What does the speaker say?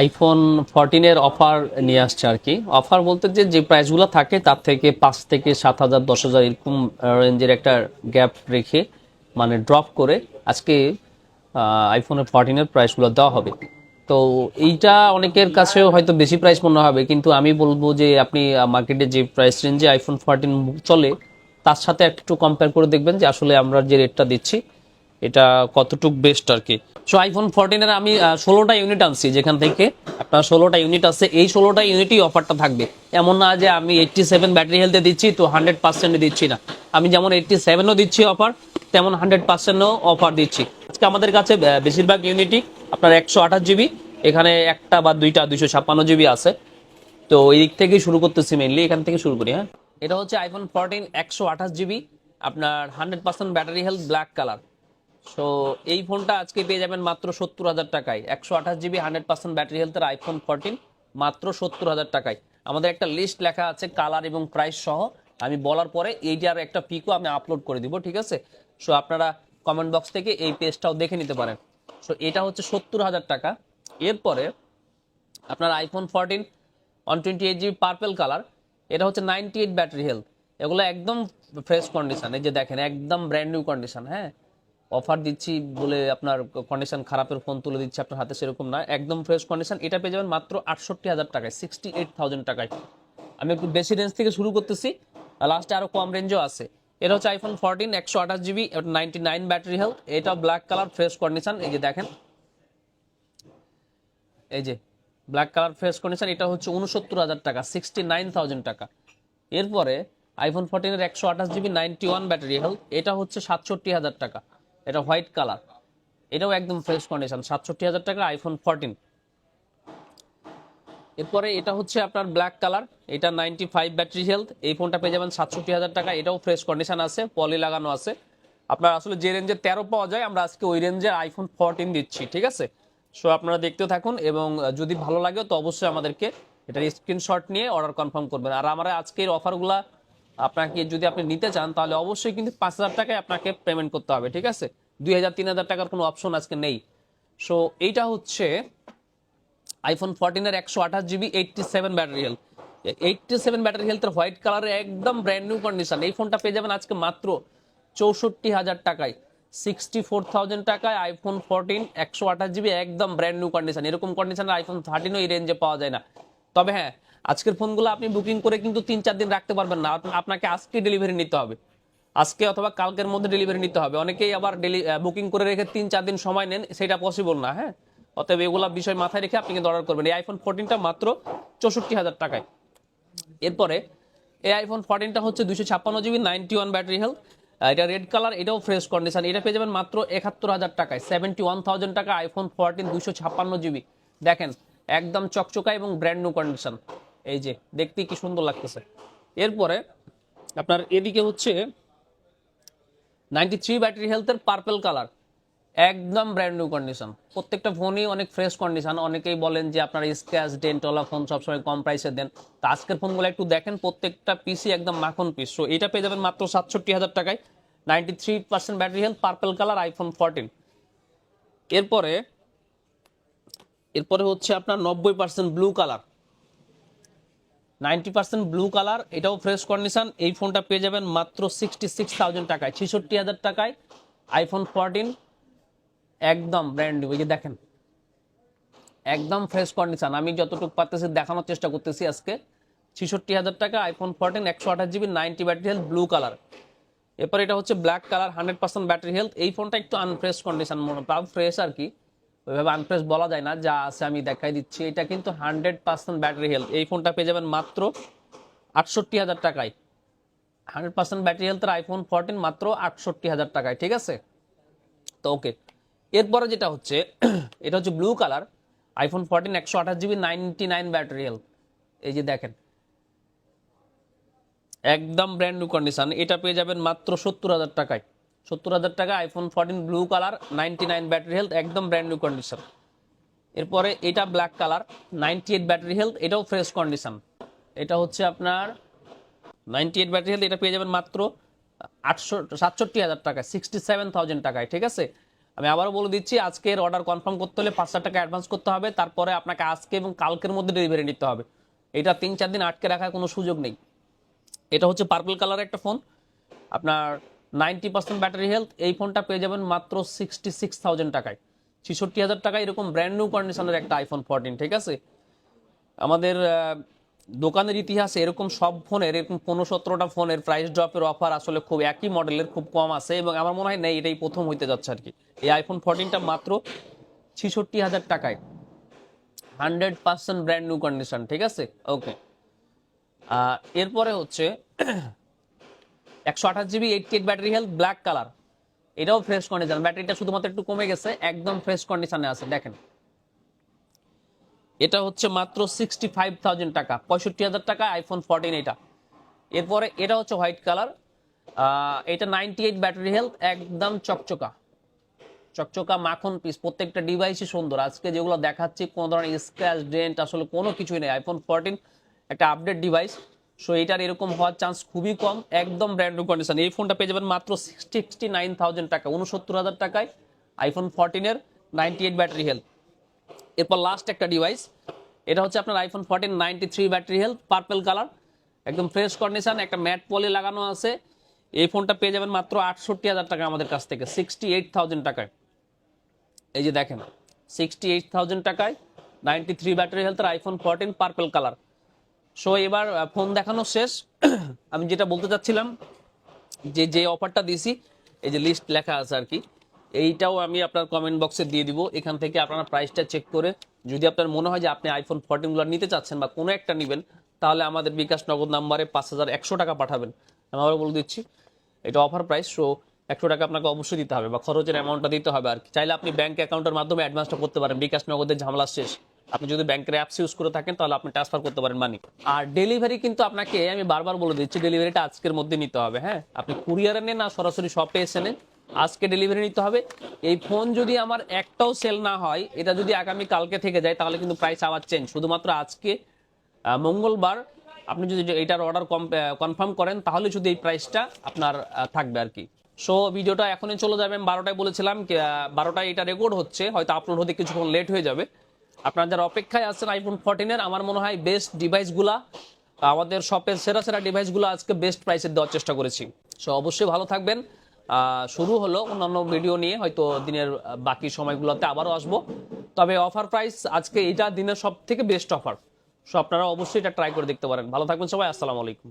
IPhone ফোরটিনের offer নিয়ে আসছে আর কি। অফার বলতে যে যে প্রাইসগুলো থাকে, তার থেকে পাঁচ থেকে সাত হাজার, দশ হাজার এরকম রেঞ্জের একটা গ্যাপ রেখে মানে ড্রপ করে আজকে আইফোনের ফোরটিনের প্রাইসগুলো দেওয়া হবে। তো এইটা অনেকের কাছেও হয়তো বেশি প্রাইস মনে হবে, কিন্তু আমি বলব যে, আপনি মার্কেটে যে প্রাইস রেঞ্জে আইফোন ফোরটিন চলে, তার সাথে একটু কম্পেয়ার করে দেখবেন যে, আসলে আমরা যে রেটটা দিচ্ছি এটা কতটুক বেস্ট আর কি? সো আইফোন ফোরটিনের আমি ষোলোটা ইউনিট আনছি যেখান থেকে আপনার ষোলোটা ইউনিট আছে। এই ষোলোটা ইউনিটই অফারটা থাকবে। এমন না যে আমি এইটটি সেভেন ব্যাটারি হেলথে দিচ্ছি, তো হান্ড্রেড পার্সেন্ট দিচ্ছি না। আমি যেমন এইটটি সেভেনও দিচ্ছি অফার তেমন হান্ড্রেড পার্সেন্টও অফার দিচ্ছি। আজকে আমাদের কাছে বেশিরভাগ ইউনিটই আপনার একশো আঠাশ জিবি এখানে একটা বা দুইটা দুইশো ছাপ্পান্ন জিবি আছে। তো এই দিক থেকেই শুরু করতেছি মেনলি এখান থেকে শুরু করি হ্যাঁ। এটা হচ্ছে আইফোন ফোরটিন একশো আঠাশ জিবি আপনার hundred percent battery health black colour so এই ফোনটা আজকে পেয়ে যাবেন মাত্র সত্তর হাজার টাকায়। একশো আঠাশ জিবি হান্ড্রেড পার্সেন্ট ব্যাটারি হেলথের আইফোন ফোরটিন মাত্র সত্তর হাজার টাকায়। আমাদের একটা লিস্ট লেখা আছে কালার এবং প্রাইস সহ। আমি বলার পরে এইটার একটা পিকও আমি আপলোড করে দিব, ঠিক আছে? সো আপনারা কমেন্ট বক্স থেকে এই পেজটাও দেখে নিতে পারেন। সো এটা হচ্ছে সত্তর হাজার টাকা। এরপরে আপনার iPhone fourteen one twenty eight GB purple colour এটা হচ্ছে নাইনটি এইট ব্যাটারি হেলথ এগুলো একদম ফ্রেশ কন্ডিশন এই যে দেখেন, একদম ব্র্যান্ড নিউ কন্ডিশন হ্যাঁ? অফার দিচ্ছি বলে আপনার কন্ডিশন খারাপের ফোন তুলে দিচ্ছি আপনার হাতে সেরকম না। একদম ফ্রেশ কন্ডিশন এটা পেয়ে যাবেন মাত্র আটষট্টি হাজার টাকায় সিক্সটি এইট থাউজেন্ড টাকায়। আমি একটু বেশি রেঞ্জ থেকে শুরু করতেছি। লাস্টে আরও কম রেঞ্জও আছে। এটা হচ্ছে আইফোন ফোরটিন একশো আঠাশ GB ninety nine battery health এটা ব্ল্যাক কালার ফ্রেশ কন্ডিশন এই যে দেখেন। এই যে ব্ল্যাক কালার ফ্রেশ কন্ডিশন এটা হচ্ছে উনসত্তর হাজার টাকা সিক্সটি নাইন থাউজেন্ড টাকা। এরপরে আইফোন ফোরটিনের একশো আঠাশ GB ninety one battery health এটা হচ্ছে সাতষট্টি হাজার টাকা। এটা হোয়াইট কালার। এটাও একদম ফ্রেশ কন্ডিশন সাতষট্টি হাজার টাকা আইফোন ফোরটিন এরপরে এটা হচ্ছে আপনার ব্ল্যাক কালার এটা নাইনটি ফাইভ ব্যাটারি হেলথ এই ফোনটা পেয়ে যাবেন সাতষট্টি হাজার টাকা, এটাও ফ্রেশ কন্ডিশন আছে পলি লাগানো আছে। আপনার আসলে যে রেঞ্জের তেরো পাওয়া যায়, আমরা আজকে ওই রেঞ্জের আইফোন ফোরটিন দিচ্ছি, ঠিক আছে? সো আপনারা দেখতে থাকুন এবং যদি ভালো লাগে তো অবশ্যই আমাদেরকে এটার স্ক্রিনশট নিয়ে অর্ডার কনফার্ম করবেন। আর আমরা আজকের অফারগুলা আপনাকে যদি আপনি নিতে চান, তাহলে অবশ্যই কিন্তু পাঁচ হাজার টাকায় আপনাকে পেমেন্ট করতে হবে, ঠিক আছে? দুই হাজার, তিন হাজার টাকার কোনো অপশন আজকে নেই। সো এইটা হচ্ছে আইফোন ফোরটিনের একশো আঠাশ GB eighty seven battery health eighty seven battery হেলথের হোয়াইট কালারের একদম ব্র্যান্ড নিউ কন্ডিশন এই ফোনটা পেয়ে যাবেন আজকে মাত্র চৌষট্টি হাজার টাকায়। সিক্সটি ফোর থাউজেন্ড টাকায় আইফোন ফোরটিন একশো আঠাশ জিবি একদম ব্র্যান্ড নিউ কন্ডিশন এরকম কন্ডিশনের আইফোন থার্টিনও এই রেঞ্জে পাওয়া যায় না। তবে হ্যাঁ আজকের ফোনগুলো আপনি বুকিং করে কিন্তু তিন, চার দিন রাখতে পারবেন না। আপনাকে আজকে ডেলিভারি নিতে হবে। আজকে অথবা কালকের মধ্যে ডেলিভারি নিতে হবে। অনেকেই আবার বুকিং করে রেখে তিন, চার দিন সময় নেন, সেটা পসিবল না হ্যাঁ? অতএব এগুলা বিষয় মাথায় রেখে আপনি কিন্তু অর্ডার করবেন। এই আইফোন ফোরটিনটা মাত্র চৌষট্টি হাজার টাকায়। এরপরে এই আইফোন ফোরটিনটা হচ্ছে দুশো ছাপ্পান্ন GB ninety one battery health এটা রেড কালার এটাও ফ্রেশ কন্ডিশন এটা পেয়ে যাবেন মাত্র একাত্তর হাজার টাকায়। সেভেন্টি ওয়ান থাউজেন্ড টাকা আইফোন ফোরটিন দুশো ছাপ্পান্ন জিবি। দেখেন, একদম চকচকা এবং ব্র্যান্ড নিউ কন্ডিশন এই যে দেখতে কি সুন্দর লাগতেছে। এরপরে আপনার এদিকে হচ্ছে নাইনটি থ্রি ব্যাটারি হেলথের পার্পেল কালার একদম ব্র্যান্ড নিউ কন্ডিশন প্রত্যেকটা ফোনই অনেক ফ্রেশ কন্ডিশন অনেকেই বলেন যে আপনার স্ক্র্যাচ ডেন্টওয়ালা ফোন সবসময় কম প্রাইসে দেন। তো আজকের ফোনগুলো একটু দেখেন, প্রত্যেকটা পিসি একদম মাখন পিস সো এটা পেয়ে যাবেন মাত্র সাতষট্টি হাজার টাকায়। Ninety three percent battery health purple colour iPhone fourteen এরপরে এরপরে হচ্ছে আপনার নব্বই percent blue colour ninety percent blue colour, এটাও ফ্রেশ কন্ডিশন এই ফোনটা পেয়ে যাবেন মাত্র সিক্সটি সিক্স থাউজেন্ড টাকায়, ছেষট্টি হাজার টাকায় আইফোন ফোরটিন একদম ব্র্যান্ড নিউ এই যে দেখেন, একদম ফ্রেশ কন্ডিশন আমি যতটুকু পারতেছি দেখানোর চেষ্টা করতেছি আজকে। ছেষট্টি হাজার টাকা আইফোন ফোরটিন একশো আঠাশ GB ninety battery health blue colour এরপর এটা হচ্ছে black colour hundred percent battery health এই ফোনটা একটু আনফ্রেশ কন্ডিশন তাও ফ্রেশ আর কি। ওইভাবে আনফ্রেশ বলা যায় না, যা আছে আমি দেখাই দিচ্ছি। এটা কিন্তু হান্ড্রেড পার্সেন্ট ব্যাটারি হেলথ এই ফোনটা পেয়ে যাবেন মাত্র আটষট্টি হাজার টাকায়। হান্ড্রেড পার্সেন্ট ব্যাটারি হেলথের আইফোন ফোরটিন মাত্র আটষট্টি হাজার টাকায়, ঠিক আছে? তো ওকে এরপরে যেটা হচ্ছে, এটা হচ্ছে ব্লু কালার আইফোন ফোরটিন একশো আঠাশ GB ninety nine battery health এই যে দেখেন। একদম ব্র্যান্ড নিউ কন্ডিশন এটা পেয়ে যাবেন মাত্র সত্তর হাজার টাকায়। সত্তর হাজার টাকা iPhone fourteen blue colour ninety nine battery health একদম ব্র্যান্ড নিউ কন্ডিশন এরপরে এটা black colour ninety eight battery health এটাও ফ্রেশ কন্ডিশন এটা হচ্ছে আপনার নাইনটি এইট ব্যাটারি হেলথ এটা পেয়ে যাবেন মাত্র আটশো, সাতষট্টি হাজার টাকায় সিক্সটি সেভেন থাউজেন্ড টাকায়, ঠিক আছে? আমি আবারও বলে দিচ্ছি আজকের অর্ডার কনফার্ম করতে হলে পাঁচ হাজার টাকা অ্যাডভান্স করতে হবে, তারপরে আপনাকে আজকে এবং কালকের মধ্যে ডেলিভারি নিতে হবে। এটা তিন চার দিন আটকে রাখার কোনো সুযোগ নেই। এটা হচ্ছে পার্পল কালারের একটা ফোন আপনার নাইনটি পার্সেন্ট ব্যাটারি হেলথ, এই ফোনটা পেয়ে যাবেন মাত্র সিক্সটি সিক্স থাউজেন্ড টাকায়। ছেষট্টি হাজার টাকা এরকম ব্র্যান্ড নিউ কন্ডিশনের একটা আইফোন ফোরটিন ঠিক আছে? আমাদের দোকানের ইতিহাসে এরকম সব ফোনের, এরকম পনেরো সতেরোটা ফোনের প্রাইস ড্রপের অফার আসলে খুব একই মডেলের খুব কম আছে এবং আমার মনে হয়, নেই, এটাই প্রথম হইতে যাচ্ছে আর কি। এই আইফোন ফোরটিনটা মাত্র ছেষট্টি হাজার টাকায়। Hundred percent brand new condition ঠিক আছে? ওকে এরপরে হচ্ছে একশো আঠাশ GB eight eight battery health black colour এটাও ফ্রেশ কন্ডিশন ব্যাটারিটা শুধুমাত্র একটু কমে গেছে, একদম ফ্রেশ কন্ডিশনে আছে, দেখেন। এটা হচ্ছে মাত্র সিক্সটি ফাইভ থাউজেন্ড টাকা, পঁয়ষট্টি হাজার টাকা আইফোন ফোরটিন এটা। এরপরে এটা হচ্ছে হোয়াইট কালার এটা নাইনটি এইট ব্যাটারি হেলথ একদম চকচকা। চকচকা মাখন পিস প্রত্যেকটা ডিভাইসই সুন্দর। আজকে যেগুলো দেখাচ্ছি, কোনো ধরনের স্ক্র্যাচ ডেন্ট আসলে কোনো কিছুই নেই। আইফোন ফোরটিন একটা আপডেট ডিভাইস সো এটার এরকম হওয়ার চান্স খুবই কম, একদম ব্র্যান্ড নিউ কন্ডিশন এই ফোনটা পেয়ে যাবেন মাত্র সিক্সটি নাইন থাউজেন্ড টাকা উনসত্তর হাজার টাকায় আইফোন ফোরটিনের নাইনটি এইট ব্যাটারি হেলথ এরপর লাস্ট একটা ডিভাইস এটা হচ্ছে আপনার iPhone fourteen ninety three battery health purple colour একদম ফ্রেশ কন্ডিশন একটা ম্যাট পলি লাগানো আছে। এই ফোনটা পেয়ে যাবেন মাত্র আটষট্টি হাজার টাকা আমাদের কাছ থেকে সিক্সটি এইট থাউজেন্ড টাকায়। এই যে দেখেন সিক্সটি এইট থাউজেন্ড টাকায় নাইনটি থ্রি ব্যাটারি হেলথের iPhone fourteen purple colour so এবার ফোন দেখানো শেষ। আমি যেটা বলতে চাচ্ছিলাম, যে যে অফারটা দিছি এই যে লিস্ট লেখা আছে আর কি, এইটাও আমি আপনার কমেন্ট বক্সে দিয়ে দিব। এখান থেকে আপনারা প্রাইসটা চেক করে, যদি আপনার মনে হয় যে আপনি আইফোন ফোরটিনগুলো নিতে চাচ্ছেন বা কোনো একটা নেবেন, তাহলে আমাদের বিকাশ নগদ নাম্বারে পাঁচ হাজার একশো টাকা পাঠাবেন। আমি আবার বলে দিচ্ছি, এটা অফার প্রাইস সো একশো টাকা আপনাকে অবশ্যই দিতে হবে বা খরচের অ্যামাউন্টটা দিতে হবে আর কি। চাইলে আপনি ব্যাঙ্ক অ্যাকাউন্টের মাধ্যমে অ্যাডভান্সটা করতে পারেন। বিকাশ নগদের ঝামেলা শেষ। আপনি যদি ব্যাংকের অ্যাপস ইউজ করে থাকেন, তাহলে আপনি ট্রান্সফার করতে পারেন মানি আর ডেলিভারি কিন্তু আপনাকে, আমি বারবার বলে দিচ্ছি ডেলিভারিটা আজকের মধ্যে নিতে হবে হ্যাঁ? আপনি কুরিয়ারে নেন না, সরাসরি শপে এসে নেন, আজকে ডেলিভারি নিতে হবে। এই ফোন যদি আমার একটাও সেল না হয়, এটা যদি আগামী কালকে থেকে যায়, তাহলে কিন্তু প্রাইস আবার চেঞ্জ শুধুমাত্র আজকে মঙ্গলবার আপনি যদি এটার অর্ডার কনফার্ম করেন, তাহলে শুধু এই প্রাইসটা আপনার থাকবে আর কি। সো ভিডিওটা এখনই চলে যাবে, আমি বারোটায় বলেছিলাম বারোটায় এটা রেকর্ড হচ্ছে, হয়তো আপলোড হতে কিছুক্ষণ লেট হয়ে যাবে। আপনারা যারা অপেক্ষায় আছেন আইফোন ফোরটিনের আমার মনে হয় বেস্ট ডিভাইসগুলা আমাদের শপের সেরা সেরা ডিভাইসগুলো আজকে বেস্ট প্রাইসে দেওয়ার চেষ্টা করেছি। সো অবশ্যই ভালো থাকবেন। শুরু হলো অন্যান্য ভিডিও নিয়ে, হয়তো দিনের বাকি সময়গুলোতে আবারও আসব। তবে অফার প্রাইস আজকে এটা দিনের সব থেকে বেস্ট অফার সো আপনারা অবশ্যই এটা ট্রাই করে দেখতে পারেন। ভালো থাকবেন সবাই, আসসালামু আলাইকুম।